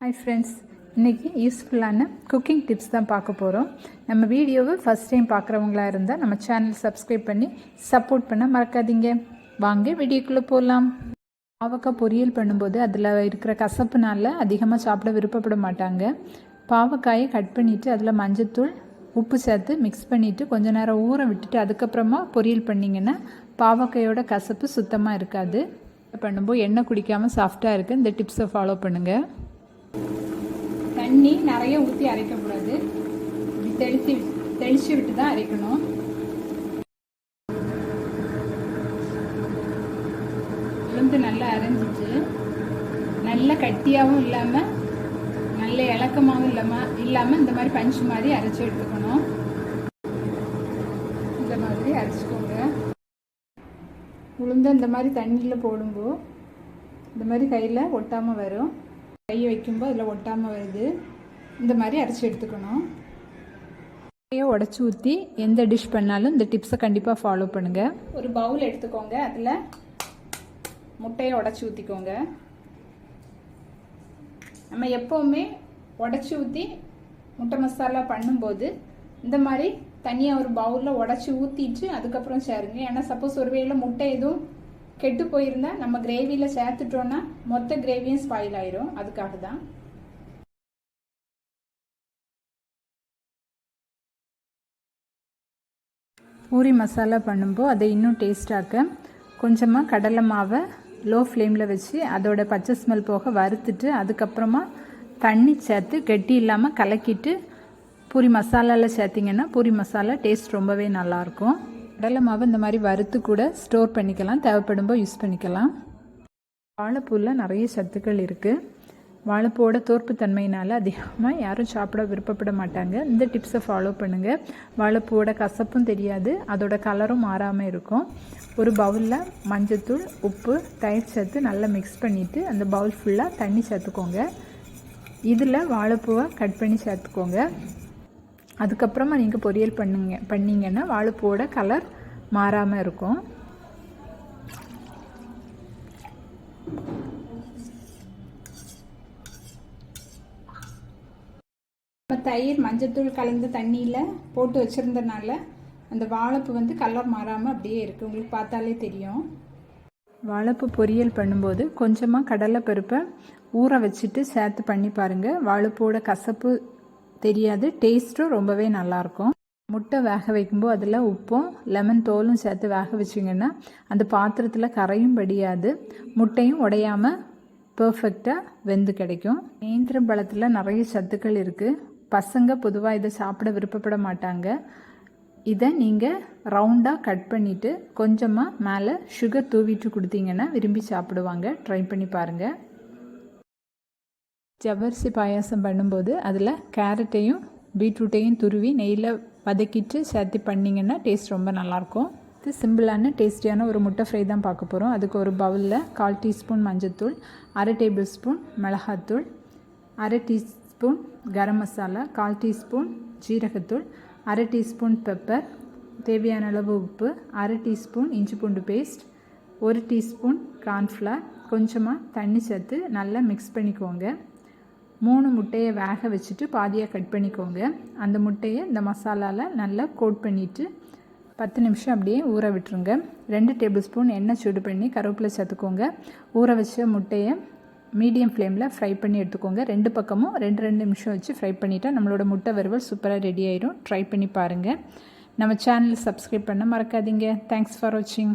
Hi friends இன்றைக்கி யூஸ்ஃபுல்லான cooking tips தான் பார்க்க போகிறோம் நம்ம வீடியோவை ஃபஸ்ட் டைம் பார்க்குறவங்களா இருந்தால் நம்ம சேனல் சப்ஸ்கிரைப் பண்ணி சப்போர்ட் பண்ண மறக்காதீங்க. வாங்க வீடியோக்குள்ளே போகலாம் பாவக்காய் பொரியல் பண்ணும்போது அதில் இருக்கிற கசப்புனால அதிகமாக சாப்பிட விருப்பப்பட மாட்டாங்க. பாவக்காயை கட் பண்ணிவிட்டு அதில் மஞ்சத்தூள் உப்பு சேர்த்து மிக்ஸ் பண்ணிவிட்டு கொஞ்ச நேரம் ஊற விட்டுட்டு அதுக்கப்புறமா பொரியல் பண்ணிங்கன்னா பாவக்காயோட கசப்பு சுத்தமாக இருக்காது. பண்ணும்போது எண்ணெய் குடிக்காமல் சாஃப்டாக இருக்குது இந்த டிப்ஸை ஃபாலோ பண்ணுங்கள் தண்ணி நிறைய ஊற்றி அரைக்கக்கூடாது. இப்படி தெளித்து தெளித்து விட்டு தான் அரைக்கணும். உளுந்து நல்லா அரைஞ்சிச்சு நல்ல கட்டியாகவும் இல்லாமல் நல்ல இலக்கமாகவும் இல்லாமல் இல்லாமல் இந்த மாதிரி பஞ்சு மாதிரி அரைச்சி எடுத்துக்கணும். இந்த மாதிரி அரைச்சிக்கோங்க. உளுந்து இந்த மாதிரி தண்ணியில் போடும்போது இந்த மாதிரி கையில் ஒட்டாமல் வரும். கையை வைக்கும்போது அதில் ஒட்டாமல் வருது. இந்த மாதிரி அரைச்சி எடுத்துக்கணும். முட்டையை உடச்சி ஊற்றி எந்த டிஷ் பண்ணாலும் இந்த டிப்ஸை கண்டிப்பாக ஃபாலோ பண்ணுங்கள் ஒரு பவுல் எடுத்துக்கோங்க. அதில் முட்டையை உடச்சி ஊற்றிக்கோங்க நம்ம எப்போவுமே உடச்சி ஊற்றி முட்டை மசாலா பண்ணும்போது இந்த மாதிரி தனியாக ஒரு பவுலில் உடச்சி ஊற்றிட்டு அதுக்கப்புறம் சேருங்க. ஏன்னா சப்போஸ் ஒரு வேளை முட்டை எதுவும் கெட்டு போயிருந்தா நம்ம கிரேவியில் சேர்த்துட்டோன்னா மொத்த கிரேவியும் ஸ்பாயில் ஆயிரும். அதுக்காக தான் பூரி மசாலா பண்ணும்போது அதை இன்னும் டேஸ்டாக்க கொஞ்சமாக கடலை மாவை லோ ஃப்ளேமில் வச்சு அதோட பச்சை ஸ்மெல் போக வறுத்துட்டு அதுக்கப்புறமா தண்ணி சேர்த்து கெட்டி இல்லாமல் கலக்கிட்டு பூரி மசாலாவில் சேர்த்திங்கன்னா பூரி மசாலா டேஸ்ட் ரொம்பவே நல்லாயிருக்கும் கடலை மாவு இந்த மாதிரி வறுத்து கூட ஸ்டோர் பண்ணிக்கலாம். தேவைப்படும்போது யூஸ் பண்ணிக்கலாம். வாழைப்பூவில் நிறைய சத்துக்கள் இருக்குது வாழைப்பூவோட தோற்பு தன்மையினால் அதிகமாக யாரும் சாப்பிட விருப்பப்பட மாட்டாங்க. இந்த டிப்ஸை ஃபாலோ பண்ணுங்கள் வாழைப்பூவோட கசப்பும் தெரியாது. அதோட கலரும் மாறாமல் இருக்கும். ஒரு பவுலில் மஞ்சத்தூள் உப்பு தயிர் சத்து நல்லா மிக்ஸ் பண்ணிவிட்டு அந்த பவுல் ஃபுல்லாக தண்ணி சேர்த்துக்கோங்க. இதில் வாழைப்பூவை கட் பண்ணி சேர்த்துக்கோங்க. அதுக்கப்புறமா நீங்கள் பொரியல் பண்ணுங்க பண்ணிங்கன்னா வாழைப்பூவோட கலர் மாறாமல் இருக்கும். தயிர் மஞ்சத்தூள் கலந்த தண்ணியில் போட்டு வச்சுருந்தனால அந்த வாழைப்பு வந்து கலர் மாறாமல் அப்படியே இருக்குது உங்களுக்கு பார்த்தாலே தெரியும். வாழைப்பு பொரியல் பண்ணும்போது கொஞ்சமாக கடலை பருப்பை ஊற வச்சுட்டு சேர்த்து பண்ணி பாருங்கள் வாழைப்பூவோட கசப்பு தெரியாது. டேஸ்ட்டும் ரொம்பவே நல்லாயிருக்கும் முட்டை வேக வைக்கும்போது அதில் உப்பும் லெமன் தோலும் சேர்த்து வேக வச்சிங்கன்னா அந்த பாத்திரத்தில் கரையும் படியாது. முட்டையும் உடையாமல் பர்ஃபெக்டாக வெந்து கிடைக்கும். நேந்திரம் பழத்தில் நிறைய சத்துக்கள் இருக்குது பசங்க பொதுவாக இதை சாப்பிட விருப்பப்பட மாட்டாங்க. இதை நீங்கள் ரவுண்டாக கட் பண்ணிவிட்டு கொஞ்சமாக மேலே சுகர் தூவிட்டு கொடுத்தீங்கன்னா விரும்பி சாப்பிடுவாங்க. ட்ரை பண்ணி பாருங்கள் ஜவ்வரிசி பாயாசம் பண்ணும்போது அதில் கேரட்டையும் பீட்ரூட்டையும் துருவி நெய்யில் வதக்கிட்டு சேர்த்து பண்ணிங்கன்னா டேஸ்ட் ரொம்ப நல்லாயிருக்கும். இது சிம்பிளான டேஸ்டியான ஒரு முட்டை ஃப்ரை தான் பார்க்க போகிறோம் அதுக்கு ஒரு பவுலில் கால் டீஸ்பூன் மஞ்சத்தூள் அரை டேபிள் ஸ்பூன் மிளகாத்தூள் அரை டீஸ்பூன் கரம் மசாலா கால் டீஸ்பூன் ஜீரகத்தூள் அரை டீஸ்பூன் பெப்பர் தேவையான அளவு உப்பு அரை டீஸ்பூன் இஞ்சி பூண்டு பேஸ்ட் ஒரு டீஸ்பூன் கார்ன்ஃப்ளவர். கொஞ்சமாக தண்ணி சேர்த்து நல்லா மிக்ஸ் பண்ணிக்கோங்க. மூணு முட்டையை வேக வச்சுட்டு பாதியாக கட் பண்ணிக்கோங்க. அந்த முட்டையை இந்த மசாலாவில் நல்லா கோட் பண்ணிவிட்டு பத்து நிமிஷம் அப்படியே ஊற விட்டுருங்க. ரெண்டு டேபிள் ஸ்பூன் எண்ணெய் சூடு பண்ணி கருவேப்பிலை சேர்த்துக்கோங்க. ஊற வச்ச முட்டையை மீடியம் ஃப்ளேமில் ஃப்ரை பண்ணி எடுத்துக்கோங்க. ரெண்டு பக்கமும் ரெண்டு ரெண்டு நிமிஷம் வச்சு ஃப்ரை பண்ணிவிட்டால் நம்மளோட முட்டை வறுவல் சூப்பராக ரெடி ஆயிடும் ட்ரை பண்ணி பாருங்கள் நம்ம சேனல் சப்ஸ்கிரைப் பண்ண மறக்காதீங்க. தேங்க்ஸ் ஃபார் வாட்சிங்